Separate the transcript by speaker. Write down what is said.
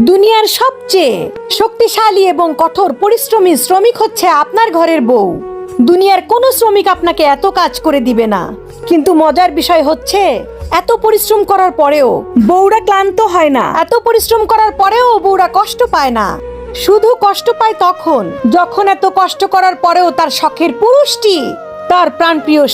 Speaker 1: দুনিয়ার সবচেয়ে শক্তিশালী এবং কঠোর পরিশ্রমী শ্রমিক হচ্ছে আপনার ঘরের বউ। দুনিয়ার কোনো শ্রমিক আপনাকে এত কাজ করে দিবে না। কিন্তু মজার বিষয় হচ্ছে, এত পরিশ্রম করার পরেও বউরা ক্লান্ত হয় না। এত পরিশ্রম করার পরেও বউরা কষ্ট পায় না। শুধু কষ্ট পায় তখন। যখন এত কষ্ট করার পরেও তার শখের পুরুষটি, তার প্রাণপ্রিয়